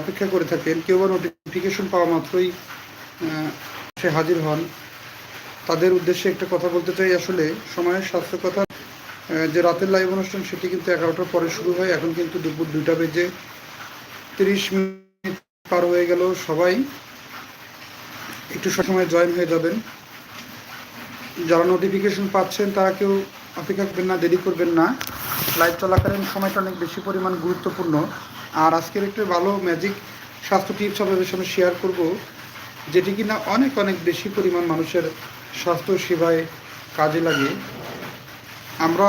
অপেক্ষা করে থাকেন, কেউ বা নোটিফিকেশন পাওয়া মাত্রই সে হাজির হন। তাদের উদ্দেশ্যে একটা কথা বলতে চাই, আসলে সময়ের স্বাস্থ্য কথা যে রাতের লাইভ অনুষ্ঠান সেটি কিন্তু এগারোটার পরে শুরু হয়, এখন কিন্তু দুপুর দুইটা বেজে তিরিশ মিনিট পার হয়ে গেল। সবাই একটু সময় জয়েন হয়ে যাবেন। যারা নোটিফিকেশন পাচ্ছেন, তারা কেউ অপেক্ষা করবেন না, দেরি করবেন না। লাইভ চলাকালীন সময়টা অনেক বেশি পরিমাণ গুরুত্বপূর্ণ। আর আজকের একটু ভালো ম্যাজিক স্বাস্থ্য টিপস আপনাদের সামনে শেয়ার করব, যেটি কিনা অনেক অনেক বেশি পরিমাণ মানুষের স্বাস্থ্য সেবায় কাজে লাগে। আমরা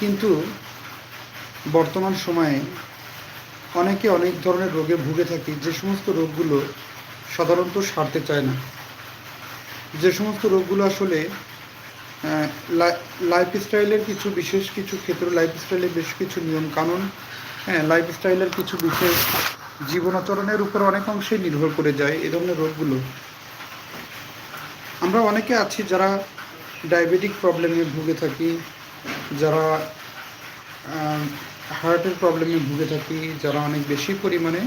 কিন্তু বর্তমান সময়ে অনেকে অনেক ধরনের রোগে ভুগে থাকি, যে সমস্ত রোগগুলো সাধারণত সারতে চায় না। যে সমস্ত রোগগুলো আসলে লাইফ স্টাইলের কিছু বিশেষ কিছু ক্ষেত্রে লাইফ স্টাইলের বেশ কিছু নিয়ম কানুন হ্যাঁ লাইফ স্টাইলের কিছু বিশেষ জীবনাচরণের উপর অনেক অংশেই নির্ভর করে যায় এ ধরনের রোগগুলো। আমরা অনেকে আছি যারা ডায়াবেটিক প্রবলেমে ভুগে থাকি, যারা হার্টের প্রবলেমে ভুগে থাকি, যারা অনেক বেশি পরিমাণে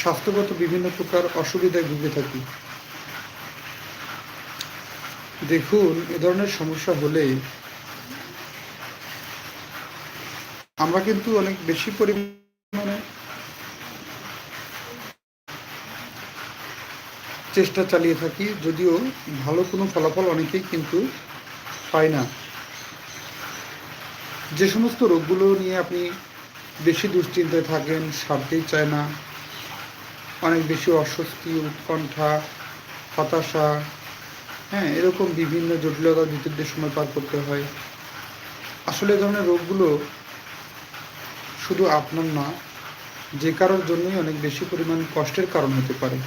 স্বাস্থ্যগত বিভিন্ন প্রকার অসুবিধায় ভুগে থাকি। দেখুন, এ ধরনের সমস্যা হলে আমরা কিন্তু অনেক বেশি পরিমাণে চেষ্টা চালিয়ে থাকি, যদিও ভালো কোনো ফলাফল অনেকেই কিন্তু পায় না। যে সমস্ত রোগগুলো নিয়ে আপনি বেশি দুশ্চিন্তায় থাকেন, সারতেই চায় না, অনেক বেশি অস্বস্তি, উৎকণ্ঠা, হতাশা হ্যাঁ এরকম বিভিন্ন জটিলতা দ্বিতীয় সময় পার করতে হয়। আসলে ধরনের রোগগুলো শুধু আপনার না, যে কারোর জন্যই অনেক বেশি পরিমাণ কষ্টের কারণ হতে পারে।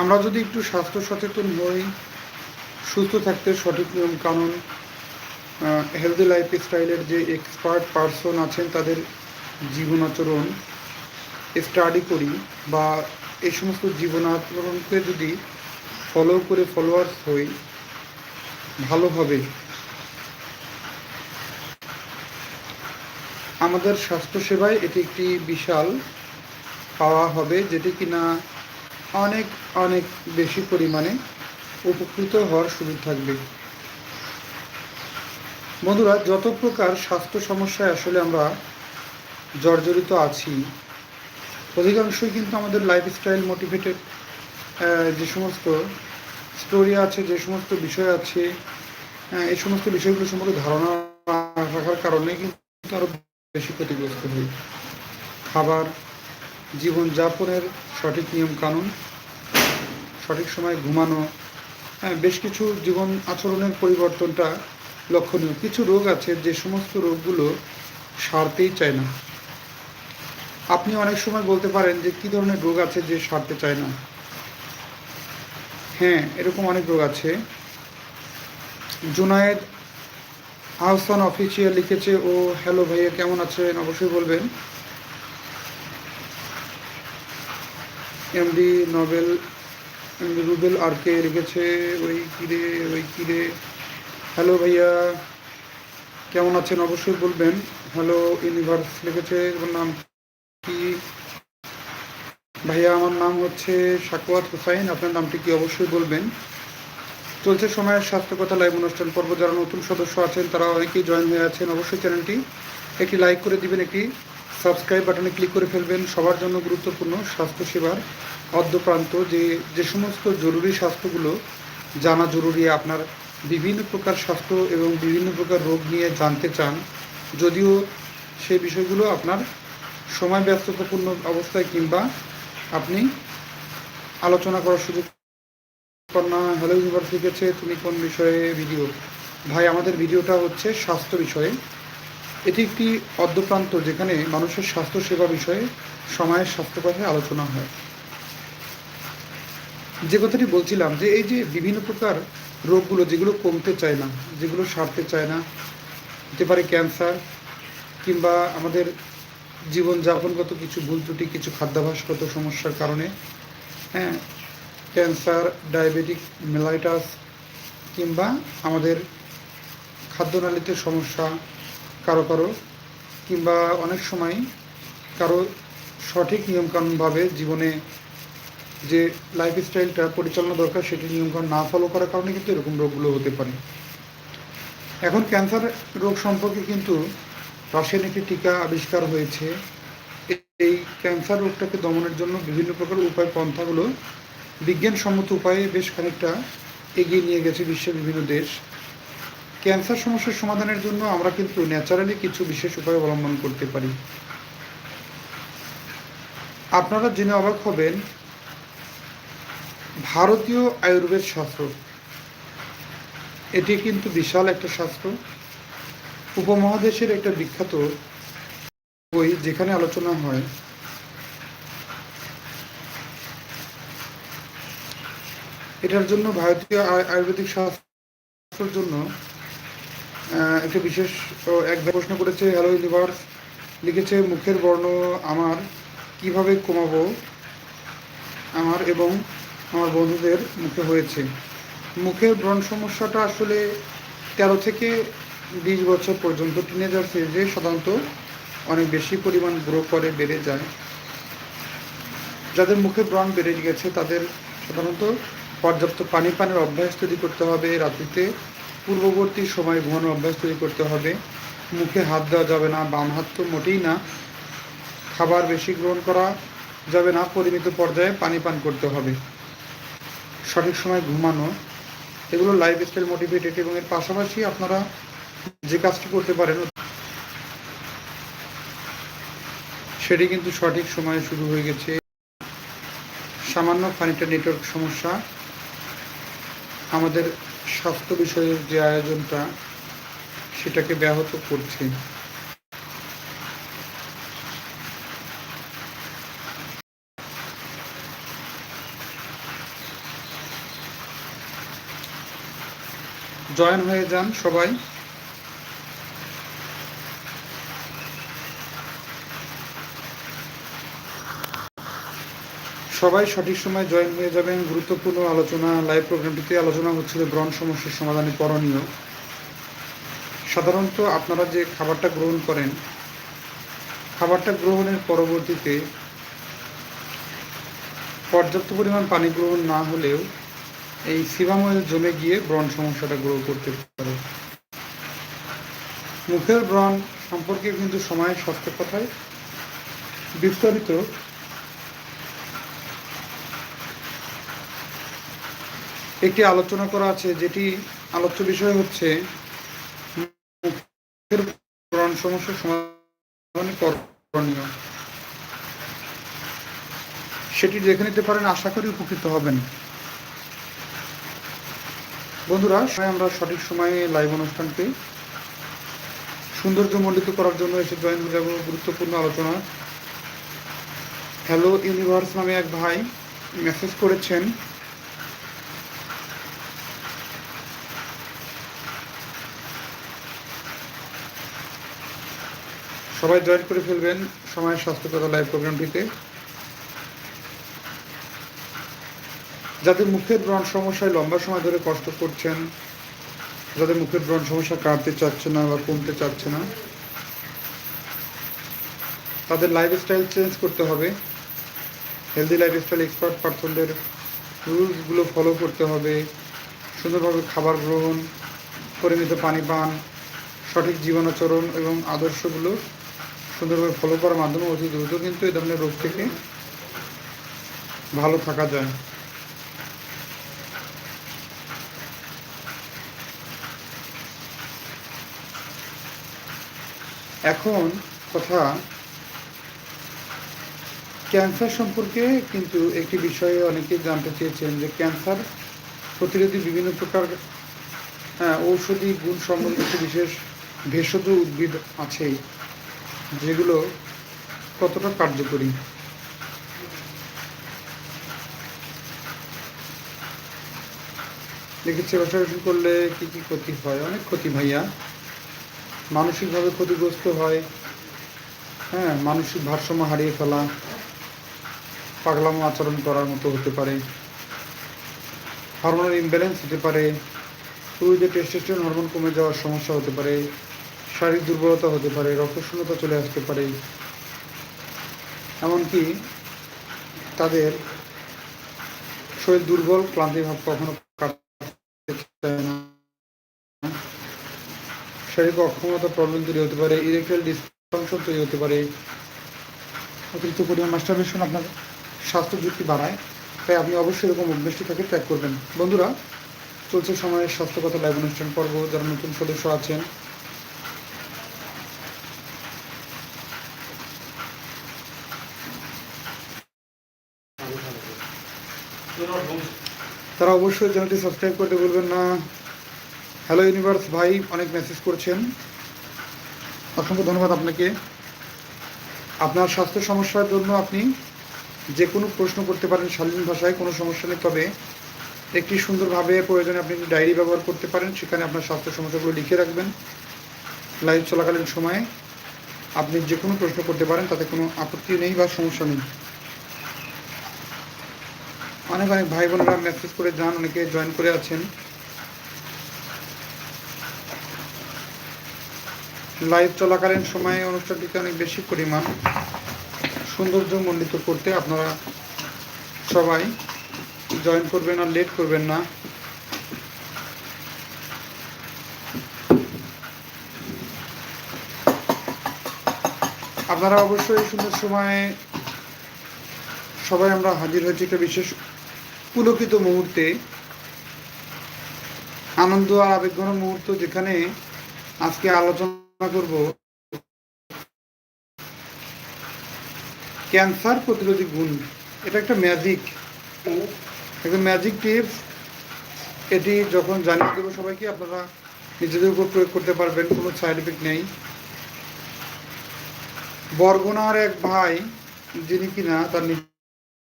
আমরা যদি একটু স্বাস্থ্য সচেতন হই, সুস্থ থাকতে সঠিক নিয়ম কানুন হেলদি লাইফ স্টাইলের যে এক্সপার্ট পারসন আছেন, তাদের জীবন আচরণ স্টাডি করি বা এই সমস্ত জীবন আচরণকে যদি ফলো করে ফলোয়ার্স হই ভালোভাবে আমাদের স্বাস্থ্যসেবায় এটি একটি বিশাল পাওয়া হবে, যেটি কিনা অনেক অনেক বেশি পরিমাণে উপকৃত হওয়ার সুযোগ থাকবে। বন্ধুরা, যত প্রকার স্বাস্থ্য সমস্যায় আসলে আমরা জর্জরিত আছি অধিকাংশই কিন্তু আমাদের লাইফস্টাইল মোটিভেটেড যে সমস্ত স্টোরি আছে, যে সমস্ত বিষয় আছে এই সমস্ত বিষয়গুলো সম্পর্কে ধারণা থাকার কারণে কিন্তু আরও বেশি ক্ষতিগ্রস্ত হই। খাবার, জীবনযাপনের সঠিক নিয়ম কানুন সঠিক সময় ঘুমানো বেশ কিছু জীবন আচরণের পরিবর্তনটা লক্ষণীয়। কিছু রোগ আছে যে সমস্ত রোগগুলো সারতেই চায় না। আপনি অনেক সময় বলতে পারেন যে কী ধরনের রোগ আছে যে সারতে চায় না? হ্যাঁ এরকম অনেক রোগ আছে। জুনায়েদ আহসান অফিসিয়াল লিখেছে, ও, হ্যালো ভাইয়া, কেমন আছেন? অবশ্যই বলবেন। এমডি নোবেল, এমডি রুবেল আর কে লিখেছে, ওই কিরে ওই কিরে হ্যালো ভাইয়া, কেমন আছেন? অবশ্যই বলবেন। হ্যালো, ইউনিভার্স লিখেছে নাম কি? ভাইয়া, আমার নাম হচ্ছে সাকুয়াত হুসাইন। আপনার নামটি কি অবশ্যই বলবেন? চলছে সময়ের স্বাস্থ্য কথা লাইভ অনুষ্ঠান। পর্ব যারা নতুন সদস্য আছেন, তারা অনেকেই জয়েন হয়ে আছেন। অবশ্যই চ্যানেলটি একটি লাইক করে দিবেন, একটি সাবস্ক্রাইব বাটনে ক্লিক করে ফেলবেন। সবার জন্য গুরুত্বপূর্ণ স্বাস্থ্যসেবার অদ্যপ্রান্ত যে যে সমস্ত জরুরি স্বাস্থ্যগুলো জানা জরুরি, আপনার বিভিন্ন প্রকার স্বাস্থ্য এবং বিভিন্ন প্রকার রোগ নিয়ে জানতে চান, যদিও সেই বিষয়গুলো আপনার সময় ব্যস্ততাপূর্ণ অবস্থায় কিংবা আপনি আলোচনা করার সুযোগ না হ্যালো ইউনিভার্স লিখেছে তুমি কোন বিষয়ে ভিডিও ভাই, আমাদের ভিডিওটা হচ্ছে স্বাস্থ্য বিষয়ে। এটি একটি অদ্যপ্রান্ত যেখানে মানুষের স্বাস্থ্য সেবা বিষয়ে সময়ের স্বাস্থ্য কথায় আলোচনা হয়। যে কথাটি বলছিলাম যে এই যে বিভিন্ন প্রকার রোগগুলো যেগুলো কমতে চায় না, যেগুলো সারতে চায় না, হতে পারে ক্যান্সার কিংবা আমাদের জীবনযাপনগত কিছু ভুল ত্রুটি, কিছু খাদ্যাভাসগত সমস্যার কারণে হ্যাঁ ক্যান্সার, ডায়াবেটিক, মেলাইটাস, কিংবা আমাদের খাদ্যনালীতে সমস্যা, কারও কারও, কিংবা অনেক সময় কারও সঠিক নিয়মকানুনভাবে জীবনে যে লাইফস্টাইলটা পরিচালনা দরকার, সেটি নিয়মকানুন না ফলো করার কারণে কিন্তু এরকম রোগগুলো হতে পারে। এখন ক্যান্সার রোগ সম্পর্কে কিন্তু রাশিয়ান একটি টিকা আবিষ্কার হয়েছে। এই ক্যান্সার রোগটাকে দমনের জন্য বিভিন্ন প্রকার উপায়, পন্থাগুলো বিজ্ঞানসম্মত উপায়ে বেশ খানিকটা এগিয়ে নিয়ে গেছে বিশ্বের বিভিন্ন দেশ। ক্যান্সার সমস্যার সমাধানের জন্য আমরা কিন্তু ন্যাচারালি কিছু বিশেষ উপায় অবলম্বন করতে পারি। আপনারা জেনে অবাক হবেন, ভারতীয় আয়ুর্বেদ শাস্ত্র। এটি কিন্তু বিশাল একটা শাস্ত্র। উপমহাদেশের একটা বিখ্যাত বই যেখানে আলোচনা হয়। এটার জন্য ভারতীয় আয়- আয়ুর্বেদিক শাস্ত্রের জন্য একটা বিশেষ এক প্রশ্ন করেছে হ্যালো ইউনিভার্স লিখেছে, মুখের বর্ণ আমার কীভাবে কমাবো? আমার এবং আমার বন্ধুদের মুখে হয়েছে। মুখের ব্রণ সমস্যাটা আসলে তেরো থেকে বিশ বছর পর্যন্ত টিনেজার ফেজে সাধারণত অনেক বেশি পরিমাণ গ্রো করে, বেড়ে যায়। যাদের মুখে ব্রণ বেড়ে গেছে, তাদের সাধারণত পর্যাপ্ত পানি পানের অভ্যাস তৈরি করতে হবে, রাত্রিতে পূর্ববর্তী সময় ঘুমানোর অভ্যাস তৈরি করতে হবে। মুখে হাত দেওয়া যাবে না, বাম হাত তো মোটেই না। খাবার বেশি গ্রহণ করা যাবে না, পরিমিত পর্যায়ে পানি পান করতে হবে। সঠিক সময় ঘুমানো, এগুলো লাইফ স্টাইল মোটিভেটেড এবং এর পাশাপাশি আপনারা যে কাজটি করতে পারেন, সেটি কিন্তু সঠিক সময়ে শুরু হয়ে গেছে। সামান্য খানিকটা নেটওয়ার্ক সমস্যা। আমাদের স্বাস্থ্য বিষয়ের যে আয়োজনটা, সেটাকে ব্যাহত করছে। জয়েন হয়ে যান সবাই। সবাই সঠিক সময় জয়েন হয়ে যাবেন। গুরুত্বপূর্ণ আলোচনা লাইভ প্রোগ্রামটিতে আলোচনা হচ্ছিল ব্রণ সমস্যার সমাধানে করণীয়। সাধারণত আপনারা যে খাবারটা গ্রহণ করেন, খাবারটা গ্রহণের পরবর্তীতে পর্যাপ্ত পরিমাণ পানি গ্রহণ না হলেও এই সিবাম অয়েল জমে গিয়ে ব্রণ সমস্যাটা গ্রো করতে পারে। মুখের ব্রণ সম্পর্কে কিন্তু সময়ের স্বাস্থ্য কথায় বিস্তারিত একটি আলোচনা করা আছে, যেটি আলোচ্য বিষয় হচ্ছে সেটি দেখে নিতে পারেন, আশা করি উপকৃত হবেন। বন্ধুরা, আমরা সঠিক সময়ে লাইভ অনুষ্ঠানকে সৌন্দর্যমণ্ডিত করার জন্য এসে জয়েন হয়ে যাব গুরুত্বপূর্ণ আলোচনা। হ্যালো ইউনিভার্স নামে এক ভাই মেসেজ করেছেন সবাই জয়েন করে ফেলবেন সময়ের স্বাস্থ্যকতা লাইভ প্রোগ্রামটিতে। যাদের মুখের ব্রণ সমস্যায় লম্বা সময় ধরে কষ্ট করছেন যাদের মুখের ব্রণ সমস্যা কাটতে চাচ্ছে না বা কমতে চাচ্ছে না। তাদের লাইফস্টাইল চেঞ্জ করতে হবে। হেলদি লাইফস্টাইল এক্সপার্ট পার্সনদের রুলসগুলো ফলো করতে হবে। সুন্দরভাবে খাবার গ্রহণ, পরিমিত পানি পান, সঠিক জীবনাচরণ এবং আদর্শগুলো সুন্দরভাবে ফলো করার মাধ্যমে অতি দ্রুত কিন্তু এই ধরনের রোগ থেকে ভালো থাকা যায়। এখন কথা ক্যান্সার সম্পর্কে কিন্তু একটি বিষয়ে অনেকে জানতে চেয়েছেন যে ক্যান্সার প্রতিরোধী বিভিন্ন প্রকার হ্যাঁ, ঔষধি গুণ সম্বন্ধিত বিশেষ ভেষজ উদ্ভিদ আছেই যেগুলো কতটা কার্যকরী? দেখেছি রসায়ন করলে কি কি ক্ষতি হয়? অনেক ক্ষতি ভাইয়া। মানসিকভাবে ক্ষতিগ্রস্ত হয়। হ্যাঁ মানসিক ভারসাম্য হারিয়ে ফেলা, পাগলামো আচরণ করার মতো হতে পারে। হরমোনাল ইমব্যালেন্স হতে পারে। যে টেস্টোস্টেরন হরমোন কমে যাওয়ার সমস্যা হতে পারে। শারীরিক দুর্বলতা হতে পারে, রক্তশূন্যতা চলে আসতে পারে। এমনকি তাদের শরীর দুর্বল, ক্লান্তি ভাব কখনো শারীরিক অক্ষমতা প্রবলেম তৈরি হতে পারে ইলেকট্রিক্যাল ডিসফাংশন তৈরি হতে পারে। অতিরিক্ত পরিমাণ মাস্টারবেশন আপনার স্বাস্থ্য ঝুঁকি বাড়ায়, তাই আপনি অবশ্যই এরকম অভ্যাসটি থেকে ত্যাগ করবেন। বন্ধুরা, চলছে সময়ের স্বাস্থ্যকতা লাইভ অনুষ্ঠান পর্ব। যারা নতুন সদস্য আছেন তারা অবশ্যই চ্যানেলটি সাবস্ক্রাইব করতে বলবেন না। হ্যালো ইউনিভার্স ভাই, অনেক মেসেজ করছেন। অসংখ্য ধন্যবাদ আপনাকে। আপনার স্বাস্থ্য সমস্যার জন্য আপনি যে কোনো প্রশ্ন করতে পারেন শালীন ভাষায়, কোনো সমস্যা নেই। তবে একটি সুন্দরভাবে প্রয়োজনে আপনি ডায়েরি ব্যবহার করতে পারেন, সেখানে আপনার স্বাস্থ্য সমস্যাগুলো লিখে রাখবেন। লাইভ চলাকালীন সময়ে আপনি যে কোনো প্রশ্ন করতে পারেন, তাতে কোনো আপত্তি নেই বা সমস্যা নেই। অনেক অনেক ভাই বোনেরা মেসেজ করে যান, অনেকে জয়েন করে আছেন। লাইভ চলাকালীন সময়ে অনুষ্ঠানটিকে অনেক বেশি পরিমাণ সৌন্দর্য মণ্ডিত করতে আপনারা সবাই জয়েন করবেন আর লেট করবেন না। আপনারা অবশ্যই সুন্দর সময়ে সবাই আমরা হাজির হয়েছি। একটা বিশেষ পুলকিত মুহূর্তে, আনন্দ আর আবেগঘন মুহূর্ত যেখানে আজকে আলোচনা করব, ক্যান্সার প্রতিরোধী গুণ। এটা একটা ম্যাজিক একটা ম্যাজিক টিপস এটি যখন জানিয়ে দেবো সবাইকে, আপনারা নিজেদের উপর প্রয়োগ করতে পারবেন, কোনো সাইড এফেক্ট নেই। বরগুনার এক ভাই, যিনি কিনা তার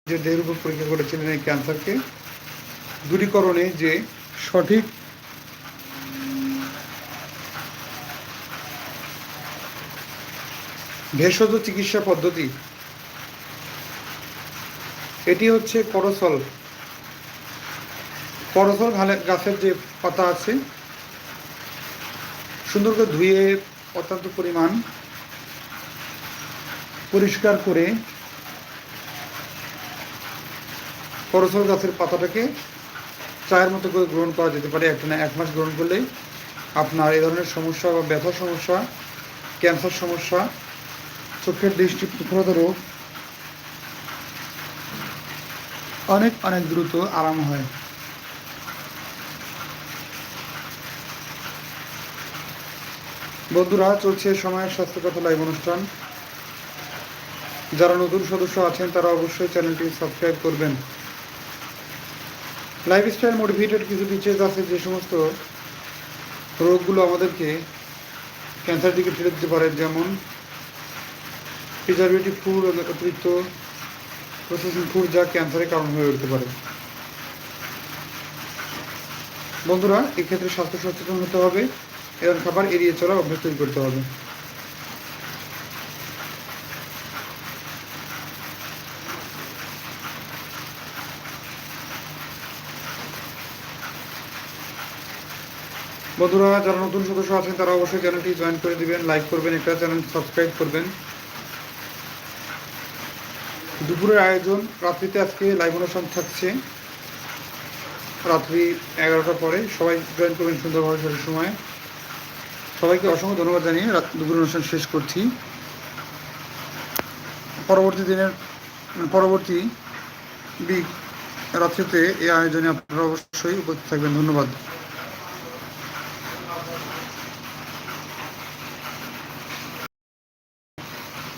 নিজের দেহের উপর পরীক্ষা করেছিলেন এই ক্যান্সারকে, দূরীকরণে যে সঠিক ভেষজ চিকিৎসা পদ্ধতি, এটি হচ্ছে করসল করসল গাছের যে পাতা আছে, সুন্দর করে ধুয়ে অত্যন্ত পরিমাণ পরিষ্কার করে করসল গাছের পাতাটাকে চায়ের মতো করে গ্রহণ করা যেতে পারে। একটা না এক মাস গ্রহণ করলেই আপনার এই ধরনের সমস্যা বা ব্যথার সমস্যা, ক্যান্সার সমস্যা, চোখের দৃষ্টি প্রখরতা রোগ অনেক অনেক দ্রুত আরাম হয়। বন্ধুরা, চলছে সময়ের স্বাস্থ্যকথা লাইভ অনুষ্ঠান। যারা নতুন সদস্য আছেন, তারা অবশ্যই চ্যানেলটি সাবস্ক্রাইব করবেন। লাইফস্টাইল মোটিভেটেড কিছু ডিচেস আছে যে সমস্ত রোগগুলো আমাদেরকে ক্যান্সার দিকে ঠেলে দিতে পারে, যেমন প্রিজারভেটিভ ফুড অতিরিক্ত প্রসেসিং ফুড যা ক্যান্সারের কারণ হয়ে উঠতে পারে। বন্ধুরা, এক্ষেত্রে স্বাস্থ্য সচেতন হতে হবে এবং খাবার এড়িয়ে চলা অভ্যাস তৈরি করতে হবে। বন্ধুরা, যারা নতুন সদস্য আছেন, তারা অবশ্যই চ্যানেলটি জয়েন করে দিবেন লাইক করবেন, একটা চ্যানেল সাবস্ক্রাইব করবেন। দুপুরের আয়োজন, রাত্রিতে আজকে লাইভ অনুষ্ঠান থাকছে। রাত্রি এগারোটার পরে সবাই জয়েন করবেন সুন্দরভাবে সঠিক সময়। সবাইকে অসংখ্য ধন্যবাদ জানিয়ে দুপুর অনুষ্ঠান শেষ করছি। পরবর্তী দিনের পরবর্তী দিক রাত্রিতে এই আয়োজনে আপনারা অবশ্যই উপস্থিত থাকবেন। ধন্যবাদ।